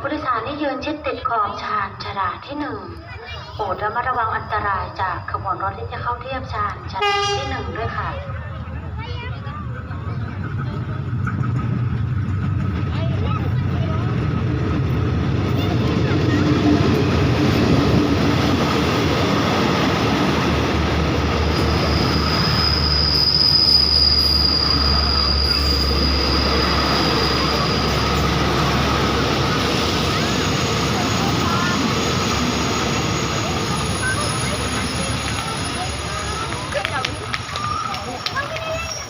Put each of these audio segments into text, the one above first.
ผู้โดยสารที่ยืนชิดติดขอบชานชราที่หนึ่งโปรดระมัดระวังอันตรายจากขบวนรถที่จะเข้าเทียบชานชราที่หนึ่งด้วยค่ะ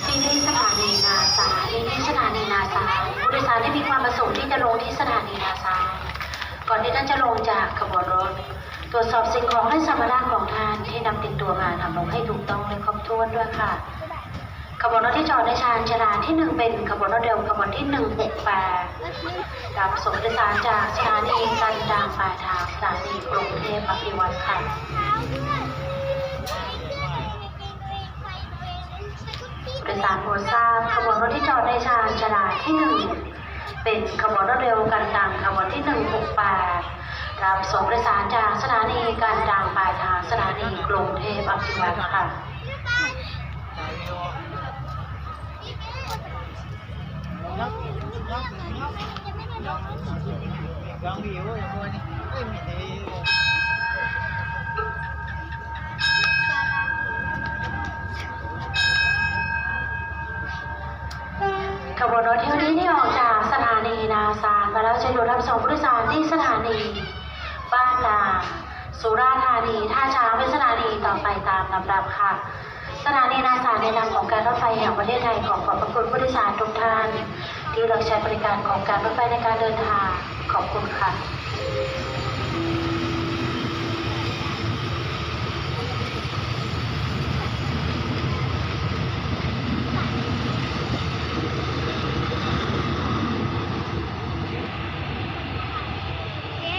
ที่นี่สถานีนาซาที่นี่สถานีนาซาผู้โดยสารที่มีความประ สงที่จะลงที่สถานีนาซาก่อนที่ท่านจะลงจากขบวนรถ ตรวจสอบสิ่งของและสัมภาระของท่านที่นำติดตัวมานำลงให้ถูกต้องและครบถ้วนด้วยค่ะขบวนรถที่จอดในชานชาลาที่หนึ่งเป็นขบวนรถเร็วขบวนที่หนึ่งหกแปดรับส่งผู้โดยสารจากสถานีกันดางปลายทางสถานีกรุงเทพอภิวัตค่ะโดยสารโปรดทราบขบวนรถที่จอดในชานชาลาที่หนึ่ง เป็นขบวนรถเร็วกันดังขบวนที่ 168 รับส่งโดยสารจากสถานีกันดังปลายทางสถานีกรุงเทพอภิวัตค่ะ Gang view, yung mga ni. Ay, may day. ขบวนรถเที่ยวนี้ที่ออกจากสถานีนาซานมาแล้วจะหยุดรับส่งผู้โดยสารที่สถานี บ้านนาสุราษฎร์ธานีท่าช้างเป็นสถานีต่อไปตามลำดับค่ะ สถานีนาซานในนามของการรถไฟแห่งประเทศไทยขอขอบพระคุณผู้โดยสารทุกท่านที่เลือกใช้บริการของการรถไฟในการเดินทางขอบคุณค่ะ